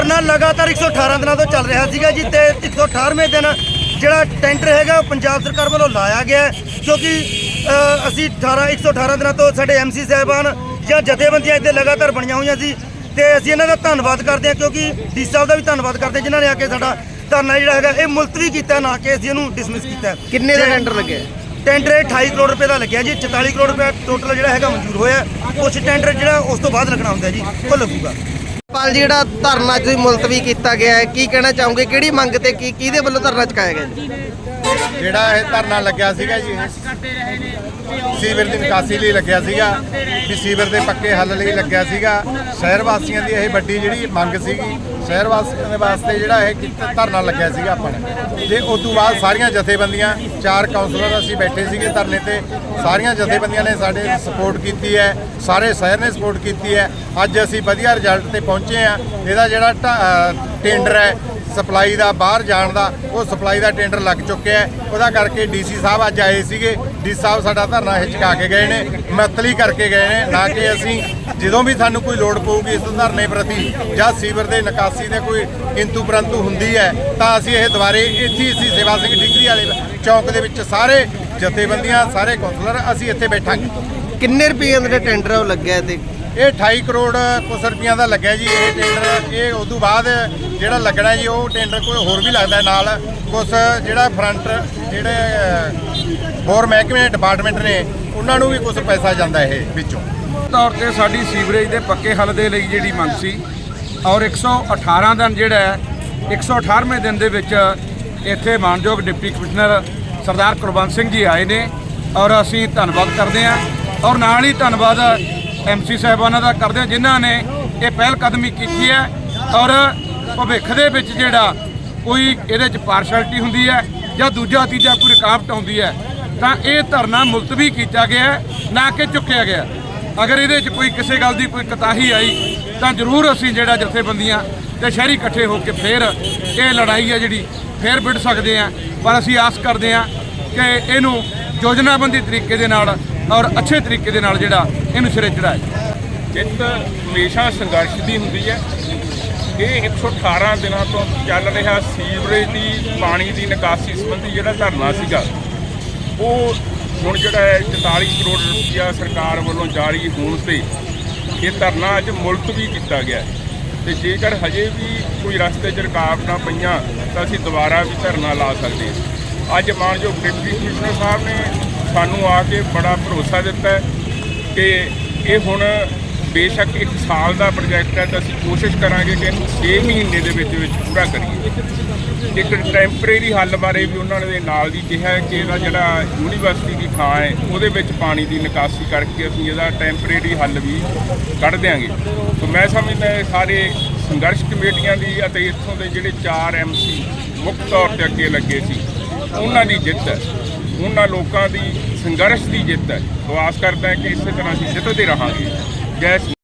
ਧਰਨਾ ਲਗਾਤਾਰ 118 ਦਿਨਾਂ ਤੋਂ ਚੱਲ ਰਿਹਾ ਸੀਗਾ ਜੀ ਤੇ 118ਵੇਂ ਦਿਨ ਜਿਹੜਾ ਟੈਂਡਰ ਹੈਗਾ ਉਹ ਪੰਜਾਬ ਸਰਕਾਰ ਵੱਲੋਂ ਲਾਇਆ ਗਿਆ ਕਿਉਂਕਿ ਅਸੀਂ 18 118 ਦਿਨਾਂ ਤੋਂ ਸਾਡੇ ਐਮਸੀ ਸਾਹਿਬਾਨ ਜਾਂ ਜਥੇਬੰਦੀਆਂ ਇੱਥੇ ਲਗਾਤਾਰ ਬਣੀਆਂ ਹੋਈਆਂ ਸੀ ਤੇ ਅਸੀਂ ਇਹਨਾਂ ਦਾ ਧੰਨਵਾਦ ਕਰਦੇ ਹਾਂ ਕਿਉਂਕਿ ਡੀ ਸਾਹਿਬ ਦਾ ਵੀ ਧੰਨਵਾਦ ਕਰਦੇ ਹਾਂ ਜਿਨ੍ਹਾਂ ਨੇ ਆ ਕੇ ਸਾਡਾ ਧਰਨਾ ਜਿਹੜਾ ਹੈਗਾ ਇਹ ਮੁਲਤਵੀ ਕੀਤਾ ਨਾ ਕਿ ਅਸੀਂ ਇਹਨੂੰ ਡਿਸਮਿਸ ਕੀਤਾ। ਕਿੰਨੇ ਦਾ ਟੈਂਡਰ ਲੱਗਿਆ? ਟੈਂਡਰ ਇਹ 28 ਕਰੋੜ ਰੁਪਏ ਦਾ ਲੱਗਿਆ ਜੀ 44 ਕਰੋੜ ਰੁਪਏ ਟੋਟਲ ਜਿਹੜਾ ਹੈਗਾ ਮਨਜ਼ੂਰ ਹੋਇਆ। ਕੁਝ ਟੈਂਡਰ ਜਿਹੜਾ ਉਸ ਤੋਂ ਬਾਅਦ ਲੱਗਣਾ ਹੁੰਦਾ ਜੀ ਉਹ ਲੱਗੂਗਾ। ਪਾਲ ਜਿਹੜਾ ਧਰਨਾ ਤੁਸੀਂ ਮੁਲਤਵੀ ਕੀਤਾ ਗਿਆ ਹੈ, ਕੀ ਕਹਿਣਾ ਚਾਹੋਗੇ? ਕਿਹੜੀ ਮੰਗ ਤੇ ਕੀ ਕਿਹਦੇ ਵੱਲੋਂ ਧਰਨਾ ਚੁਕਾਇਆ ਗਿਆ ਜੀ? ਜਿਹੜਾ ਇਹ ਧਰਨਾ ਲੱਗਿਆ ਸੀਗਾ ਜੀ, ਸੀਵਰ ਦੀ ਨਿਕਾਸੀ ਲਈ ਲੱਗਿਆ ਸੀਗਾ, ਵੀ ਸੀਵਰ ਦੇ ਪੱਕੇ ਹੱਲ ਲਈ ਲੱਗਿਆ ਸੀਗਾ। ਸ਼ਹਿਰ ਵਾਸੀਆਂ ਦੀ ਇਹ ਵੱਡੀ ਜਿਹੜੀ ਮੰਗ ਸੀਗੀ ਸ਼ਹਿਰ ਵਾਸੀਆਂ ਦੇ ਵਾਸਤੇ ਜਿਹੜਾ ਇਹ ਕੀਤਾ- ਧਰਨਾ ਲੱਗਿਆ ਸੀਗਾ ਆਪਾਂ ਨੇ। ਤੇ ਉਸ ਤੋਂ ਬਾਅਦ ਸਾਰੀਆਂ ਜਥੇਬੰਦੀਆਂ, ਚਾਰ ਕਾਉਂਸਲਰ ਅਸੀਂ ਬੈਠੇ ਸੀਗੇ ਧਰਨੇ ਤੇ। ਸਾਰੀਆਂ ਜਥੇਬੰਦੀਆਂ ਨੇ ਸਾਡੇ ਸਪੋਰਟ ਕੀਤੀ ਹੈ, ਸਾਰੇ ਸ਼ਹਿਰ ਨੇ ਸਪੋਰਟ ਕੀਤੀ ਹੈ। ਅੱਜ ਅਸੀਂ ਵਧੀਆ ਰਿਜ਼ਲਟ ਤੇ ਪਹੁੰਚੇ ਆ ਇਹਦਾ ਜਿਹੜਾ ਢਾ- ਟੈਂਡਰ ਹੈ ਸਪਲਾਈ ਦਾ, ਬਾਹਰ ਜਾਣ ਦਾ, ਉਹ ਸਪਲਾਈ ਦਾ ਟੈਂਡਰ ਲੱਗ ਚੁੱਕਿਆ ਹੈ। ਉਹਦਾ ਕਰਕੇ ਡੀਸੀ ਸਾਹਿਬ ਅੱਜ ਆਏ ਸੀਗੇ। ਡੀ ਸਾਹਿਬ ਸਾਡਾ ਧਰਨਾ ਹਿਚਕਾ ਕੇ ਗਏ ਨੇ ਮਤਲੀ ਕਰਕੇ ਗਏ ਨੇ, ਨਾ ਕਿ ਅਸੀਂ ਜਦੋਂ ਵੀ ਸਾਨੂੰ ਕੋਈ ਲੋੜ ਪਊਗੀ ਇਸ ਧਰਨੇ ਪ੍ਰਤੀ ਜਾਂ ਸੀਵਰ ਦੇ ਨਿਕਾਸੀ ਦੇ ਕੋਈ ਕਿੰਤੂ ਪਰੰਤੂ ਹੁੰਦੀ ਹੈ ਤਾਂ ਅਸੀਂ ਇਹ ਦੁਬਾਰੇ ਇੱਥੇ ਅਸੀਂ ਸੇਵਾ ਸਿੰਘ ਡਿਗਰੀ ਵਾਲੇ ਚੌਂਕ ਦੇ ਵਿੱਚ ਸਾਰੇ ਜਥੇਬੰਦੀਆਂ ਸਾਰੇ ਕੌਂਸਲਰ ਅਸੀਂ ਇੱਥੇ ਬੈਠਾਂਗੇ। ਕਿੰਨੇ ਰੁਪਏ ਦਾ ਟੈਂਡਰ ਉਹ ਲੱਗਿਆ ਤੇ ਇਹ 28 ਕਰੋੜ ਕੁਛ ਰੁਪਈਆਂ ਦਾ ਲੱਗਿਆ ਜੀ ਇਹ ਟੈਂਡਰ ਇਹ ਉਸ ਤੋਂ ਬਾਅਦ ਜਿਹੜਾ ਲੱਗਣਾ ਜੀ ਉਹ ਟੈਂਡਰ ਕੋਈ ਹੋਰ ਵੀ ਲੱਗਦਾ ਨਾਲ ਕੁਛ ਜਿਹੜਾ ਫਰੰਟ ਜਿਹੜੇ ਹੋਰ ਮਹਿਕਮੇ ਡਿਪਾਰਟਮੈਂਟ ਨੇ ਉਹਨਾਂ ਨੂੰ ਵੀ ਕੁਝ ਪੈਸਾ ਜਾਂਦਾ ਇਹ ਵਿੱਚੋਂ। ਤੌਰ ਤੇ ਸਾਡੀ ਸੀਵਰੇਜ ਦੇ ਪੱਕੇ ਹੱਲ ਦੇ ਲਈ ਜਿਹੜੀ ਮੰਗ ਸੀ ਔਰ 118 ਦਿਨ ਜਿਹੜਾ ਹੈ 118ਵੇਂ ਦਿਨ ਦੇ ਵਿੱਚ ਇੱਥੇ ਮਾਨਯੋਗ ਡਿਪਟੀ ਕਮਿਸ਼ਨਰ ਸਰਦਾਰ ਕੁਲਵੰਤ ਸਿੰਘ ਜੀ ਆਏ ਨੇ ਔਰ ਅਸੀਂ ਧੰਨਵਾਦ ਕਰਦੇ ਹਾਂ ਔਰ ਨਾਲ ਹੀ ਧੰਨਵਾਦ ਐਮਸੀ ਸਾਹਿਬਾਨਾਂ ਦਾ ਕਰਦੇ ਹਾਂ, ਜਿਨ੍ਹਾਂ ਨੇ ਇਹ ਪਹਿਲ ਕਦਮੀ ਕੀਤੀ ਹੈ ਔਰ ਭਵਿੱਖ ਦੇ ਵਿੱਚ ਜਿਹੜਾ ਕੋਈ ਇਹਦੇ ਚ ਪਾਰਸ਼ੈਲਿਟੀ ਹੁੰਦੀ ਹੈ ਜਾਂ ਦੂਜਾ ਤੀਜਾ ਕੋਈ ਰੁਕਾਵਟ ਆਉਂਦੀ ਹੈ, ਤਾਂ ਇਹ ਧਰਨਾ ਮੁਲਤਵੀ ਕੀਤਾ ਗਿਆ ਨਾ ਕਿ ਚੁੱਕਿਆ ਗਿਆ ਅਗਰ ਇਹਦੇ 'ਚ ਕੋਈ ਕਿਸੇ ਗੱਲ ਦੀ ਕੋਈ ਕਤਾਹੀ ਆਈ, ਤਾਂ ਜ਼ਰੂਰ ਅਸੀਂ ਜਿਹੜਾ ਜਥੇਬੰਦੀਆਂ ਤੇ ਸ਼ਹਿਰੀ ਇਕੱਠੇ ਹੋ ਕੇ ਫੇਰ ਇਹ ਲੜਾਈ ਹੈ ਜਿਹੜੀ, ਫੇਰ ਵਿੜ ਸਕਦੇ ਹਾਂ ਪਰ ਅਸੀਂ ਆਸ ਕਰਦੇ ਹਾਂ ਕਿ ਇਹਨੂੰ ਯੋਜਨਾਬੰਦੀ ਤਰੀਕੇ ਦੇ ਨਾਲ ਔਰ ਅੱਛੇ ਤਰੀਕੇ ਦੇ ਨਾਲ ਜਿਹੜਾ ਇਹਨੂੰ ਸਿਰੇ ਚੜਾਇਆ ਜਿੱਤ ਹਮੇਸ਼ਾ ਸੰਘਰਸ਼ ਦੀ ਹੁੰਦੀ ਹੈ। ਇਹ 118 ਦਿਨਾਂ ਤੋਂ ਚੱਲ ਰਿਹਾ ਸੀਵਰੇਜ ਦੀ, ਪਾਣੀ ਦੀ ਨਿਕਾਸੀ ਸੰਬੰਧੀ ਜਿਹੜਾ ਧਰਨਾ ਸੀਗਾ, ਉਹ ਹੁਣ ਜਿਹੜਾ ਹੈ 44 ਕਰੋੜ ਰੁਪਇਆ ਸਰਕਾਰ ਵੱਲੋਂ ਜਾਰੀ ਹੋਣ ਤੇ ਇਹ ਧਰਨਾ ਅੱਜ ਮੁਲਤਵੀ ਕੀਤਾ ਗਿਆ ਹੈ। ਤੇ ਜੇਕਰ ਹਜੇ ਵੀ ਕੋਈ ਰਸਤੇ 'ਚ ਰੁਕਾਵਟਾਂ ਪਈਆਂ, ਤਾਂ ਅਸੀਂ ਦੁਬਾਰਾ ਵੀ ਧਰਨਾ ਲਾ ਸਕਦੇ ਹਾਂ। ਅੱਜ ਮਾਨਯੋਗ ਡਿਪਟੀ ਕਮਿਸ਼ਨਰ ਸਾਹਿਬ ਨੇ ਸਾਨੂੰ ਆ ਕੇ ਬੜਾ ਭਰੋਸਾ ਦਿੱਤਾ ਹੈ ਕਿ ਇਹ ਹੁਣ ਬੇਸ਼ੱਕ ਇੱਕ ਸਾਲ ਦਾ ਪ੍ਰੋਜੈਕਟ ਹੈ ਤਾਂ ਅਸੀਂ ਕੋਸ਼ਿਸ਼ ਕਰਾਂਗੇ ਕਿ ਇਹਨੂੰ 6 ਮਹੀਨੇ ਦੇ ਵਿੱਚ ਵਿੱਚ ਪੂਰਾ ਕਰੀਏ। ਇੱਕ ਟੈਂਪਰੇਰੀ ਹੱਲ ਬਾਰੇ ਵੀ ਉਹਨਾਂ ਨੇ ਨਾਲ ਦੀ ਕਿਹਾ ਕਿ ਇਹਦਾ ਜਿਹੜਾ ਯੂਨੀਵਰਸਿਟੀ ਦੀ ਥਾਂ ਹੈ, ਉਹਦੇ ਵਿੱਚ ਪਾਣੀ ਦੀ ਨਿਕਾਸੀ ਕਰਕੇ ਅਸੀਂ ਇਹਦਾ ਟੈਂਪਰੇਰੀ ਹੱਲ ਵੀ ਕੱਢ ਦਿਆਂਗੇ। ਸੋ ਮੈਂ ਸਮਝਦਾ ਇਹ ਸਾਰੇ ਸੰਘਰਸ਼ ਕਮੇਟੀਆਂ ਦੀ ਅਤੇ ਇੱਥੋਂ ਦੇ ਜਿਹੜੇ 4 ਐਮਸੀ ਮੁੱਖ ਤੌਰ ਤੇ ਅੱਗੇ ਲੱਗੇ ਸੀ, ਉਹਨਾਂ ਦੀ ਜਿੱਤ ਹੈ। ਉਹਨਾਂ ਲੋਕਾਂ ਦੀ ਸੰਘਰਸ਼ ਦੀ ਜਿੱਤ ਹੈ। ਸੋ ਕਰਦਾ ਕਿ ਇਸੇ ਤਰ੍ਹਾਂ ਅਸੀਂ ਜਿੱਤਦੇ ਰਹਾਂਗੇ। ਜੈ ਸ਼੍ਰੀ